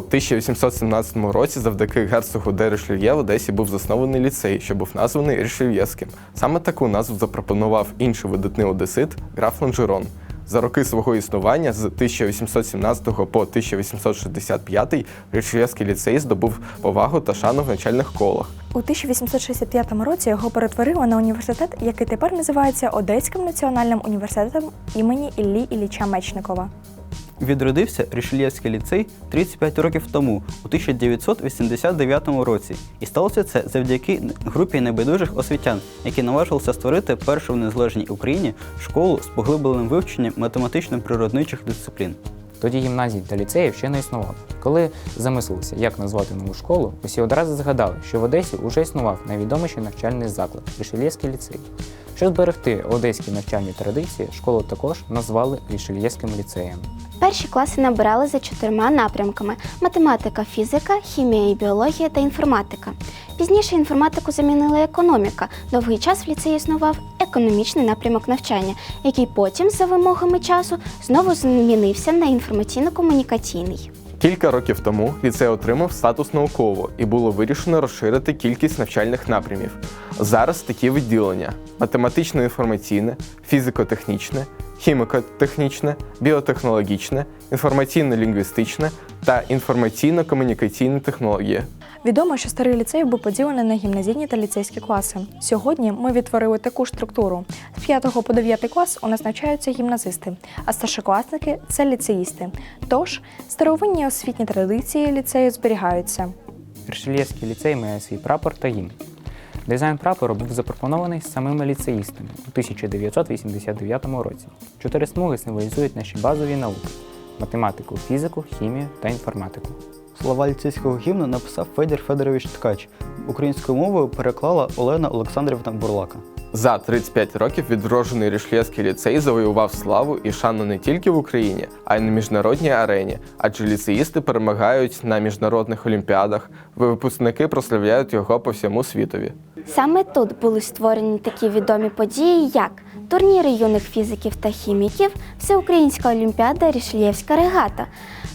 1817 році завдяки герцогу де Ришельє в Одесі був заснований ліцей, що був названий Ришельєвським. Саме таку назву запропонував інший видатний одесит граф Лонжерон. За роки свого існування з 1817 по 1865 Ришельєвський ліцей здобув повагу та шану в начальних колах. У 1865 році його перетворили на університет, який тепер називається Одеським національним університетом імені Іллі Ілліча Мечникова. Відродився Рішельєвський ліцей 35 років тому, у 1989 році. І сталося це завдяки групі небайдужих освітян, які наважилися створити першу в незалежній Україні школу з поглибленим вивченням математично-природничих дисциплін. Тоді гімназій та ліцеїв ще не існувало. Коли замислилися, як назвати нову школу, усі одразу згадали, що в Одесі вже існував найвідоміший навчальний заклад Рішельєвський ліцей. Щоб зберегти одеські навчальні традиції, школу також назвали Рішельєвським ліцеєм. Перші класи набирали за чотирма напрямками: математика, фізика, хімія і біологія та інформатика. Пізніше інформатику замінила економіка. Довгий час в ліцеї існував економічний напрямок навчання, який потім, за вимогами часу, знову змінився на інформаційно-комунікаційний. Кілька років тому ліцей отримав статус наукового і було вирішено розширити кількість навчальних напрямів. Зараз такі відділення: математично-інформаційне, фізико-технічне, хіміко-технічне, біотехнологічне, інформаційно-лінгвістичне та інформаційно-комунікаційне технології. Відомо, що старий ліцей був поділений на гімназійні та ліцейські класи. Сьогодні ми відтворили таку структуру. З 5 по 9 клас у нас навчаються гімназисти, а старшокласники це ліцеїсти. Тож старовинні освітні традиції ліцею зберігаються. Рішельєвський ліцей має свій прапор та гімн. Дизайн прапору був запропонований самими ліцеїстами у 1989 році. Чотири смуги символізують наші базові науки математику, фізику, хімію та інформатику. Слова ліцейського гімну написав Федір Федорович Ткач. Українською мовою переклала Олена Олександрівна Бурлака. За 35 років відроджений Рішлєвський ліцей завоював славу і шану не тільки в Україні, а й на міжнародній арені, адже ліцеїсти перемагають на міжнародних олімпіадах, випускники прославляють його по всьому світові. Саме тут були створені такі відомі події, як турніри юних фізиків та хіміків, Всеукраїнська олімпіада Рішельєвська регата,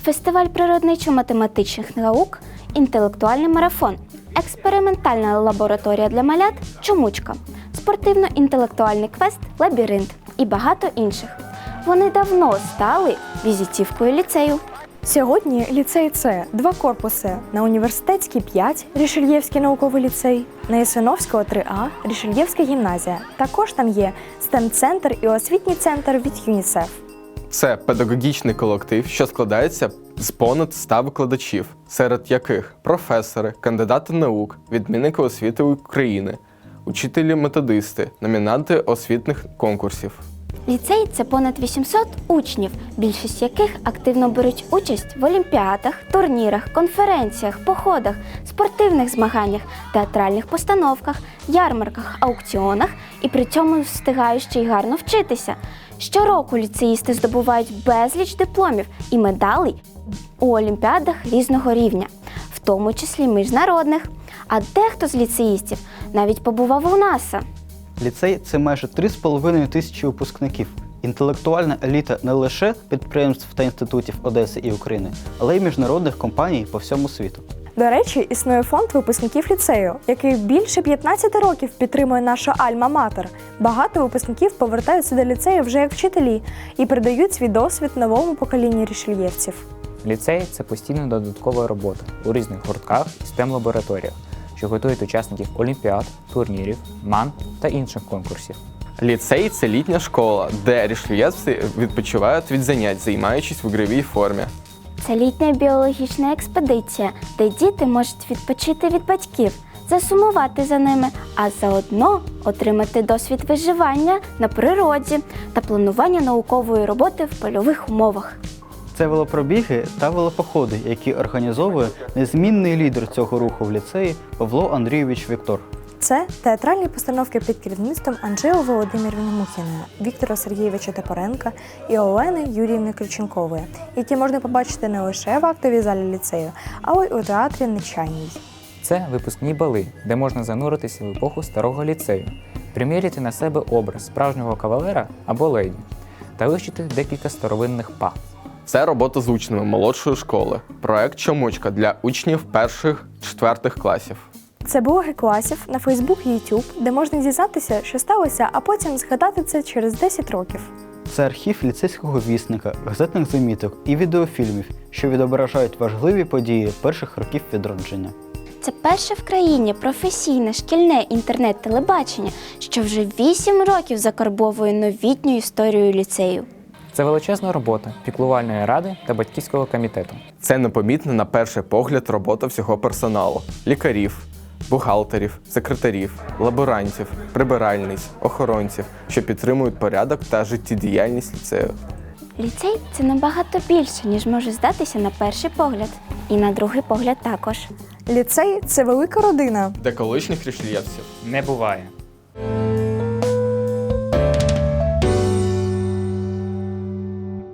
фестиваль природничо-математичних наук, інтелектуальний марафон, експериментальна лабораторія для малят Чомучка, спортивно-інтелектуальний квест Лабіринт і багато інших. Вони давно стали візитівкою ліцею. Сьогодні ліцей це два корпуси на університетській 5 Рішельєвський науковий ліцей, на Ясиновського 3А Рішельєвська гімназія. Також там є STEM-центр і освітній центр від ЮНІСЕФ. Це педагогічний колектив, що складається з понад 100 викладачів, серед яких професори, кандидати наук, відмінники освіти України, учителі-методисти, номінанти освітних конкурсів. Ліцей це понад 800 учнів, більшість яких активно беруть участь в олімпіадах, турнірах, конференціях, походах, спортивних змаганнях, театральних постановках, ярмарках, аукціонах і при цьому встигають ще й гарно вчитися. Щороку ліцеїсти здобувають безліч дипломів і медалей у олімпіадах різного рівня, в тому числі міжнародних. А дехто з ліцеїстів навіть побував у НАСА. Ліцей це майже 3,5 тисячі випускників. Інтелектуальна еліта не лише підприємств та інститутів Одеси і України, але й міжнародних компаній по всьому світу. До речі, існує фонд випускників ліцею, який більше 15 років підтримує наша Альма-Матер. Багато випускників повертаються до ліцею вже як вчителі і передають свій досвід новому поколінню рішельєвців. Ліцей це постійна додаткова робота у різних гуртках і stem лабораторіях що готують учасників олімпіад, турнірів, ман та інших конкурсів. Ліцей це літня школа, де рішлієвці відпочивають від занять, займаючись в ігровій формі. Це літня біологічна експедиція, де діти можуть відпочити від батьків, засумувати за ними, а заодно отримати досвід виживання на природі та планування наукової роботи в польових умовах. Це велопробіги та велопоходи, які організовує незмінний лідер цього руху в ліцеї Павло Андрійович Віктор. Це театральні постановки під керівництвом Анжеї Володимирівни Мухіної, Віктора Сергійовича Топоренка і Олени Юріївни Криченкової, які можна побачити не лише в актовій залі ліцею, але й у театрі Нечайній. Це випускні бали, де можна зануритися в епоху старого ліцею, приміряти на себе образ справжнього кавалера або леді та вивчити декілька старовинних па. Це робота з учнями молодшої школи. Проект Чомучка для учнів перших четвертих класів. Це блоги класів на Facebook і YouTube, де можна дізнатися, що сталося, а потім згадати це через 10 років. Це архів ліцейського вісника, газетних заміток і відеофільмів, що відображають важливі події перших років відродження. Це перше в країні професійне шкільне інтернет-телебачення, що вже 8 років закарбовує новітню історію ліцею. Це величезна робота піклувальної ради та батьківського комітету. Це непомітна на перший погляд робота всього персоналу: лікарів, бухгалтерів, секретарів, лаборантів, прибиральниць, охоронців, що підтримують порядок та життєдіяльність ліцею. Ліцей це набагато більше, ніж може здатися на перший погляд, і на другий погляд також. Ліцей це велика родина. де колишніх рішлієвців Не буває.